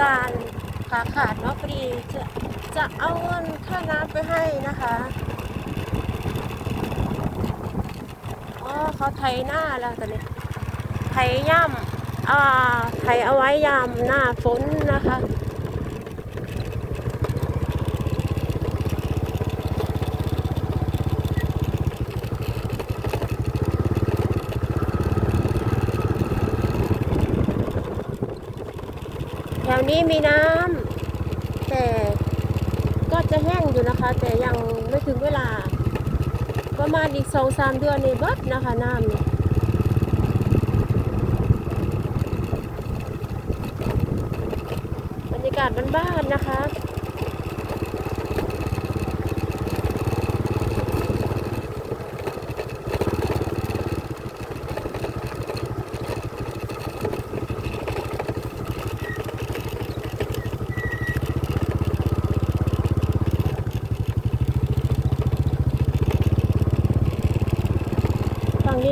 การขาขาดเนาะพอดีจะจะเอาเงินค่าน้ำไปให้นะคะอ๋อเขาไถหน้าแล้วตอนนี้ไถย่ำอ่าไถเอาไว้ยามหน้าฝนนะคะ นี้มีน้ำแต่ก็จะแห้งอยู่นะคะ แต่ยังไม่ถึงเวลา ประมาณอีกสองสามเดือนในบัดนะคะน้ำนี่บรรยากาศบ้านๆนะคะ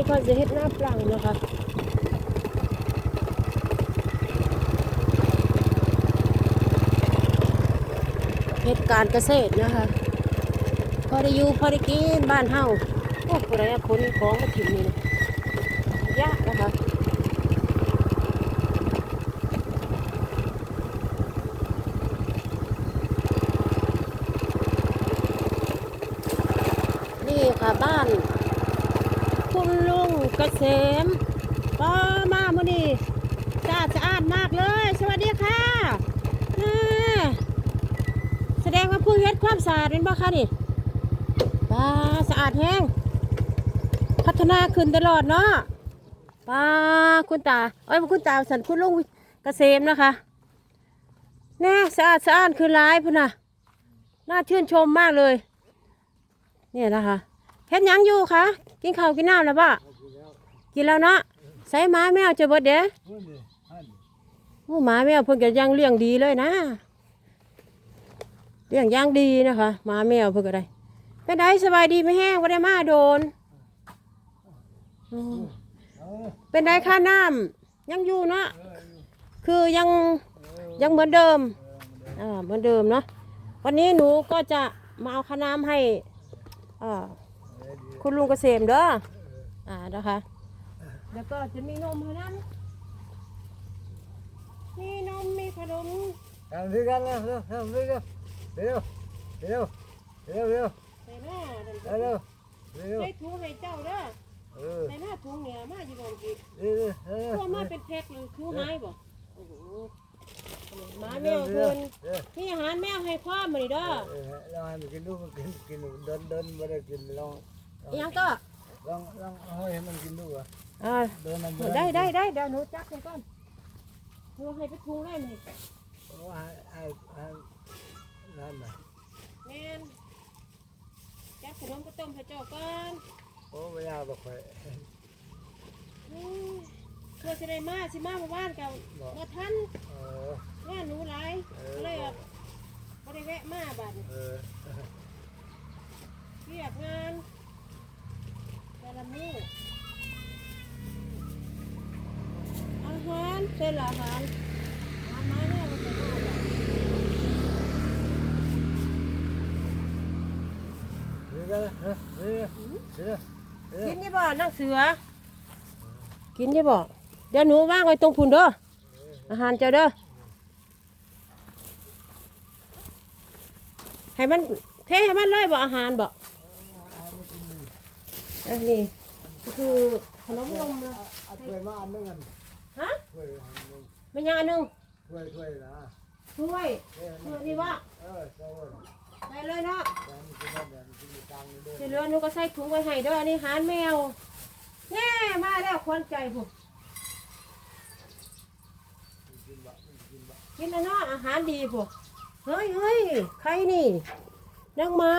ก็จะเฮ็ดหน้าปลังนะคะเฮ็ดการเกษตรนะคะ พอได้อยู่พอได้กินบ้านเฮาโอ้ผู้ใดเอาคนของมาถิ่นนี่นะยากนะคะ นี่ค่ะบ้าน คุณลุง เกษมก็มามื่อนี้จ้าดสะอาดมากเลย สวัสดีค่ะอ่าแสดงว่าผู้เฮ็ดความสะอาดเป็นบ้าคะนี่ป้าสะอาดแห้งพัฒนาขึ้นตลอดเนาะป้าคุณตาเอ้ยคุณตาสันคุณลุงเกษมนะคะแน่สะอาดสะอาดคือร้ายพุ่นน่ะน่าชื่นชมมากเลย เนี่ยนะคะเฮ็ดยังอยู่คะกินข้าวกินน้ำแล้วป่ะ กินแล้วเนาะใส่หมาแมวจะเบิดเด้โอ้หมาแมวเพิ่นก็ยังเลี้ยงดีเลยนะเลี้ยงย่างดีนะคะหมาแมวเพิ่นก็ได้เป็นไดสบายดีไม่แห้งบ่ได้มาโดนเป็นไดค่าน้ำยังอยู่เนาะคือยังยังเหมือนเดิมอ่าเหมือนเดิมเนาะวันนี้หนูก็จะมาเอาค่าน้ำให้อ่าคุณลุงเกษมเด้ออ่านะคะ แล้วก็จะมีนมเท่านั้น มีนมมีขนมกันด้วยกันนะเร็วเร็วเร็วเร็วเร็วเร็วเร็วเร็วเร็วเร็วใส่ถุงให้เจ้าเด้อแส่หน้าถุงเนี่ยมาอยู่บนกิจตัวมาเป็นแพ็คหรือไม้บอกโมาแมวเพิ่นที่อาหารแมวให้พ่อมมาดิเด้อเราให้มันกินดูกินกินเดินเดินมาได้กินลองยังก็ลองลองให้มันกินดูกอะ อ่าเดินมันได้ได้ได้เดี๋ยวหนูจักให้ก่อนหนูให้ไปถุงได้ไหมโอ้ให้ให้ให้นั่นน่ะแม่นจักขนมก็ต้มให้เจ้าก่อนโอ้ไม่ยากหรอกไปอืมเพื่อจะได้มาสิมาเมื่อวานกับมาทันเออ งานหนูหลายก็เลยแบบก็ได้แวะมาบัดนี้เออเรียกงานแต่ละมื้ออา หารเสร็จแล้วอาหารอาหารเนี่ยมันจะมาแบบเร็วเร็วเร็วเร็วเร็วเร็วกินยี่บ่นั่งเสือ กินยี่บ่เดี๋ยวหนูว่างไว้ตรงพุ่นเด้ออาหารเจ้าเด้อให้มันเทให้มันเลยบ่อาหารบ่อันนี้คือขนมนมนะ เอาถ้วยมาอันนึงกัน ฮะถ้วยอันนึงไม่ยาหนึ่งถ้วยถ้วยนะถ้วยเออถ้วยนี่ว่าเออเจ้าเว้ยใส่เลยเนาะแกงกินได้แบบกินกลางนี่เด้อที่เหลือหนูก็ใส่ถุงไว้ให้เด้ออันนี้หารแมวแน่มาแล้วควันใจผมกินแล้วเนาะอาหารดีผมเฮ้ยเฮ้ยใครนี่นางหมา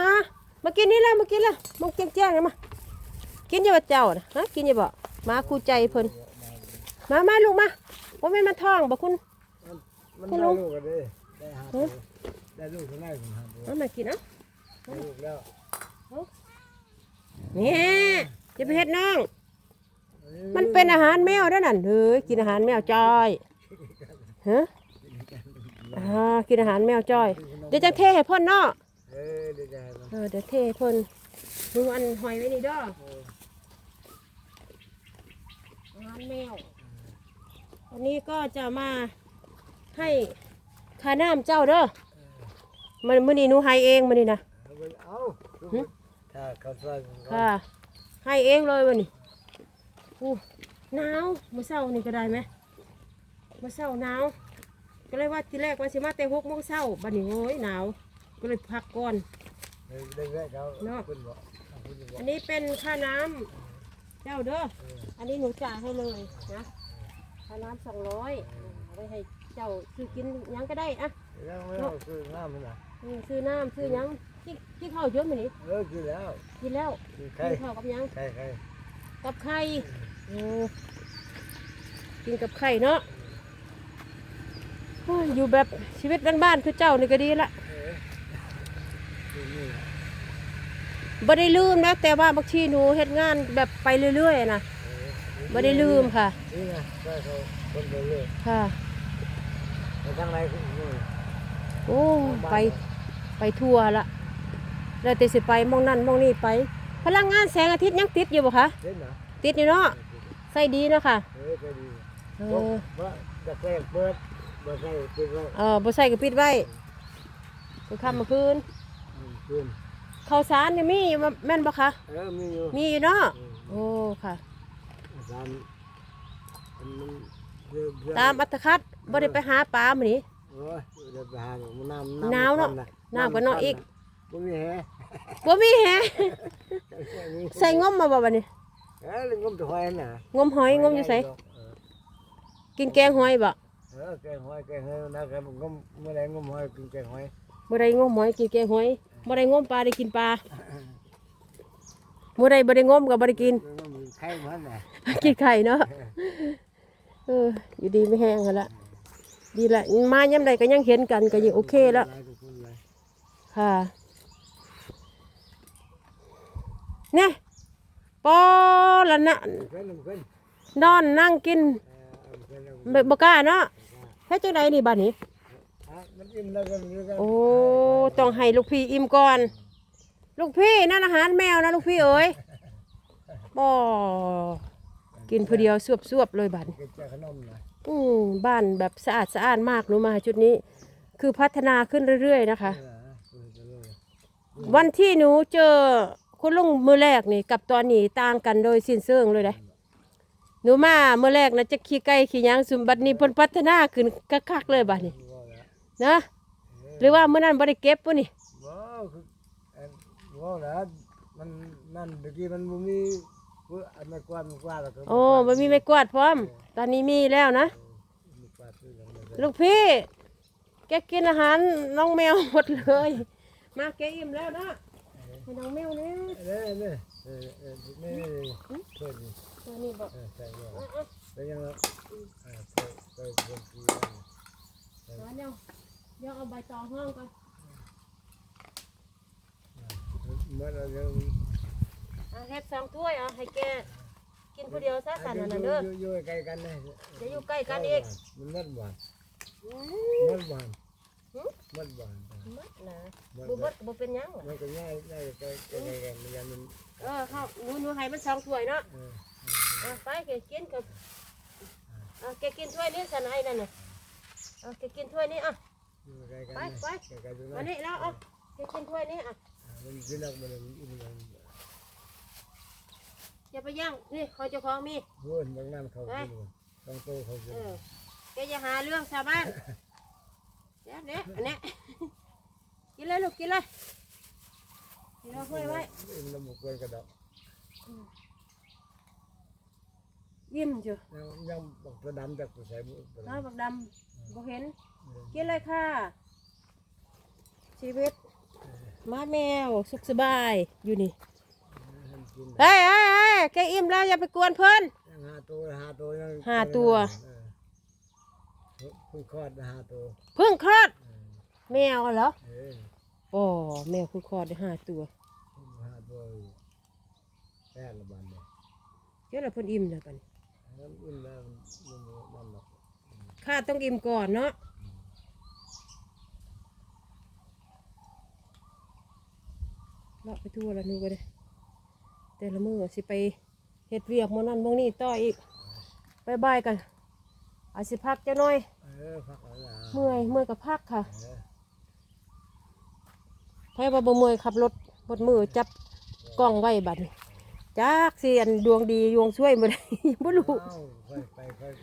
มากินนี่แล้วมากินแล้วมึงแจ้งๆเลยมากินอยังบ่เจ้านะฮะกินอยังบ่หมาคู่ใจเพิ่น มามาลูกมาผมไม่นมาท้องบ่คุณ มันคุณได้ลุงลูกกันดิได้หาตัวได้ลูกข้างในผมหาตัวเอามากินเอะได้ลูกแล้วนี่จะไปเฮ็ดน้อง มันเป็นอาหารแมวเด้อนั่นเฮ้ยกินอาหารแมวจอยฮะอ่ากินอาหารแมวจ้อย เดี๋ยวจะเทให้เพ่นเนาะเออเดี๋ยวจะให้มันเออเดี๋ยวเทให้เพ่นดูอันหอยไว้นี่เด้อเอออาหารแมว วันนี้ก็จะมาให้คาน้ำเจ้าเด้อมันมื้อนี้หนูให้เองมื้อนี้นะเอาไปเอาหึถ้าเขาใส่มันก็ค่ะ ให้เองเลยวันนี้อู้หนาวมื้อเช้านี่ก็ได้ไหมมื้อเช้าหนาวก็เลยว่าทีแรกว่าสิมาแต่หกโมงเช้าบัดนี้โอ้ยหนาวก็เลยพักก่อนเออได้แค่เขาเนาะขึ้นบ่เอาขึ้นบ่อันนี้เป็นค่าน้ำเจ้าเด้อเอออันนี้หนูจ่ายให้เลยนะ ค่าน้ำสองร้อยเอาไว้ให้เจ้าซื้อกินหยังก็ได้อะแล้วไม่เอาคือน้ำมันน่ะอืมซื้อน้ำซื้อหยังที่ที่ข้าวเยอะมั้ยนี่เออกินแล้วกินแล้วกินไข่กินข้าวกับหยังไข่ไข่กับไข่โอ้กินกับไข่เนาะโอ้ยอยู่แบบชีวิตบ้านๆคือเจ้านี่ก็ดีละ เออกินนี่นะบ่ได้ลืมนะแต่ว่าบางทีหนูเฮ็ดงานแบบไปเรื่อยๆนะ เออบ่ได้ลืมค่ะ นี่ไงใช่เขาคนไปเรื่อยค่ะ ไปทางไหนก็นี่โอ้ไปไปทั่วละแล้วแต่สิไปมองนั่นมองนี่ไป พลังงานแสงอาทิตย์ยังติดอยู่บ่คะเล่นนะติดอยู่เนาะใส่ดีเนาะค่ะเออก็ดีเอบ่อบ่จะแกล้งเปิดบ่ใช่ปิดไว้เออบ่ใส่ก็ปิดไว้ไปค่ำมาคืนอืมคืนข้าวสารนี่มีอยู่แม่นบ่คะเออมีอยู่มีอยู่เนาะอืมโอ้ค่ะ อาจารย์มันเรื่องเรื่องตามอัตคัดบ่ได้ไปหาปลามื้อนี้ โอ้ยเดี๋ยวไปหาหนูมันน้ำหนาวเนอะมัน้ำก็น้อยอีก บ่มีแฮะบ่มีแฮะใส่นี่ใส่งมมาบ่บัดนี้ เออเรื่องงมตัวหอยน่ะงมหอยงมอยู่ไสเออกินแกงหอยบ่เออแกงหอยแกงหอยนะครับงมเมื่อไรงมหอยกินแกงหอยบ่ได้งมหอยกินแกงหอยบ่ได้งมปลาได้กินปลาบ่ได้บ่ได้งมก็บ่ได้กิน งม ไข่มันน่ะกินไข่เนาะเอออยู่ดีไม่แห้งกันละดีละมาย่ำใดก็ยังเห็นกันก็ยังโอเคแล้วหายทุกคนเลยค่ะเนี่ยปอละนะเพิ่นเพิ่นนอนนั่งกินเออเอาเพิ่นเอาแบบบกล้าเนาะแค่จังใดนี่บ้านนี้อะมันอิ่มแล้วก็มันก็โอ้ต้องให้ลูกพี่อิ่มก่อน ลูกพี่นั่นอาหารแมวนะลูกพี่เอ๋ย บ่กินผู้เดียวสวบๆเลยบ้านเก็บจากขนมนะอืมบ้านแบบสะอาดสะอาดมากหนูมาชุดนี้ คือพัฒนาขึ้นเรื่อยๆนะคะเออเออเออวันที่หนูเจอคุณลุงมือแรกนี่กับตอนนี้ต่างกันโดยสิ้นเชิงเลยนะหนูมาเมื่อแรกนะจะขี่ไก่ขี่หยางสุมบัดนี้เพิ่นพัฒนาขึ้นคักๆเลยบัดนี้ว่าแล้วนะหรือว่าเมื่อนั้นบ่ได้เก็บปุ่นี่ว้าวคือเอ่อว้าวแล้วมันนั่นเมื่อกี้มันบ่มี เว้ยอันไม่กวาดไม่กวาดแล้วก็โอ้บ่มีไม้กวาดพร้อม ตอนนี้มีแล้วนะ ไม่กวาดคือกันเลยลูกพี่ แกกินอาหารน้องแมวหมดเลย มาแกอิ่มแล้วนะให้น้องแมวเนี่ยเด้อเด้อเออเออนี่เพิ่นนี่ตัวนี้บอกเออใส่บ่อะอะแล้วยังละเออใส่ใส่เพิ่นคือเดี๋ยวเดี๋ยวเดี๋ยวเอาใบตองห้องก่อนเมื่อเรายัง อะเฮ็ดสองถ้วยเอาให้แกกินผู้เดียวซะสั่นนั่นนะเด้ออยู่อยู่ใกล้กันเลยจะอยู่ใกล้กันอีกมันมัดหวานอืมัดหวานหึมัดหวานมมัดนะมัดบ่เบิดบ่เป็นหยังหรอกมันก็ง่ายง่ายใกล้ใกล้กันมันยังมันเออเฮาหนูหนูให้มันสองถ้วยเนาะเออเอาไปแกกินกับเอาแกกินถ้วยนี้สั่นให้นั่นน่ะเอาแกกินถ้วยนี้อะอยู่ใกล้กันไปไปใกล้กันอยู่มานะนี่แล้วเอาแกกินถ้วยนี้อะมันกินแล้วมันมันมัน อย่าไปย่างนี่คอยเจ้าของมีพูดบางน้ำเขากินต้องโตเขากินเออแกอย่าหาเรื่องชาวบ้านเดี๋ยวเดี๋ยวอันเนี้ยกินเลยลูกกินเลยกินเอาถ้วยไว้มันน้ำมันกวนกระดอกยิ้มจ้ะยังยังบอกตัวดำจากตัวใส่บุตัวน้อยดำบักดำบ่เห็น กินเลยค่ะ ชีวิตมาแมวสุขสบายอยู่นี่ กินเฮ้ยเฮ้ยเฮ้ยแกอิ่มแล้วอย่าไปกวนเพิ่น ยังหาตัวหาตัวยังห้าตัวเพิ่งคลอดหาตัวเพิ่งคลอดแมวเหรอเออโอ้แมวเพิ่งคลอดได้ห้าตัวหาตัวแค่ละบันเลยเดี๋ยวเราเพิ่นอิ่มแล้วกันน้ำอิ่มแล้วมันมันมันหรอกข้าต้องอิ่มก่อนเนาะเลาะไปทั่วละนูก็ได้ แต่ละมือสิไปเฮ็ดเวียกมื้อนั้นมื้อนี้ต่ออีกบายบายกันอาจสิพักจะหน่อย เออพักเอาละเมื่อยเมื่อยกับพักค่ะเออให้ว่าบ่เมื่อยขับรถบดมือจับกล้องไว้บัดนี้จักสิอันดวงดีดวงช่วยบ่ได้ บ่รู้เอ้าค่อยไปค่อย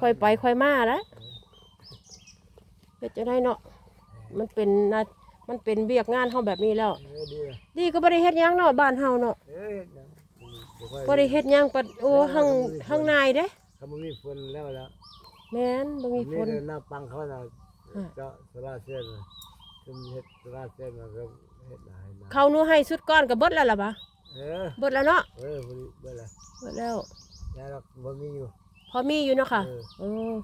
ค่อยไปค่อยมาแล้วเฮ็ดจะได้เนาะมันเป็นนา มันเป็นเบียกงานเฮาแบบนี้แล้ว เออดีละดีก็บ่ได้เฮ็ดหยังเนาะบ้านเฮาเนาะเอ้ยเดี๋ยวค่อยบ่ได้เฮ็ดหยังปัดโอ้หังหังนายเด้เขาบ่มีฝนแล้วแล้วแม่นบ่มีฝนนี่หน้าปังเขาน่ะอะ เจาะโซลาร์เซลล์น่ะคุมเฮ็ดโซลาร์เซลล์มาก็เฮ็ดหลายนะเขาหนูให้สุดก้อนก็เบิดแล้วล่ะบ่เออเบิดแล้วเนาะเออบ่ได้บ่ละเบิดแล้ว แล้วเราบ่มีอยู่ พอมีอยู่เนาะค่ะเออเออ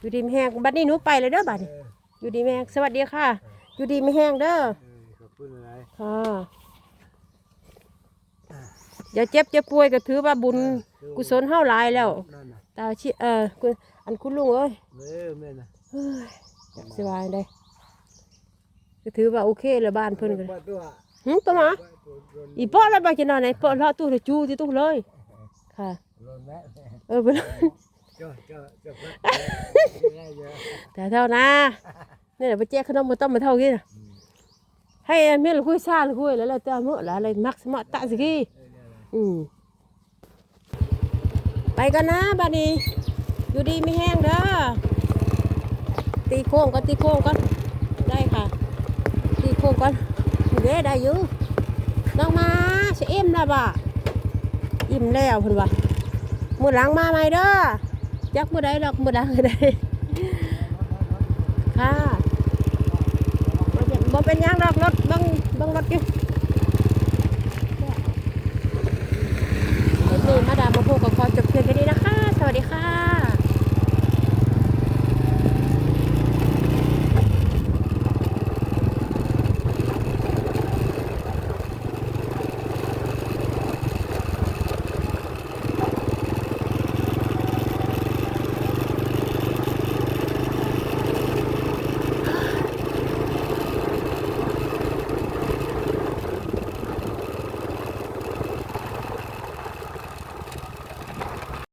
อยู่ดีมีแห้งบัดนี้หนูไปเลยเด้อบัดนี้ เออ อยู่ดีมีแห้งสวัสดีค่ะอ ยู่ดีมีแห้งเด้อเออขอบคุณหลายค่ะอย่าเจ็บจะป่วยก็ถือว่าบุญกุศลเฮาหลายแล้ว นั่นน่ะตาชิเออคุณอันคุณลุงเอ้ยเออแม่น่ะเฮ้ยจักสบายได้ก็ถือว่าโอเคแล้วบ้านเพิ่นก็บ่ตัวหึตัวหมาบ่ตัวโดนอีป้อแล้วบ่จะนอนไหนป้อเลาะตู้จูที่ตู้เลย ค่ะ โดนแม่เออเพิ่นเจ้าเจ้าเจ้าพักได้เยอะแต่เท่านะ นี่แหละไปแจกขนมมาต้มมาเท่ากี้น่ะให้เมียละคุยซ่าละคุยแล้วแล้วแต่มื้อละอะไรมักสมะตะสิกี้เออเนี่ยแหละอืมไปกันนะบัดนี้อยู่ดีไม่แห้งเด้อตีโค้งก็ตีโค้งก็ได้ค่ะ ตีโค้งก็เด้ได้อยู่น้องมาจะอิ่มแล้วบ่ะอิ่มแล้วเพิ่นว่ามื้อหลังมาใหม่เด้อจักมื้อใดดอกมื้อหลังก็ได้ค่ะบ่ เป็นยางดอกรถบังบังรถอยู่มือมาดามมาพูกับคอจบเพียงแค่นี้นะคะ สวัสดีค่ะ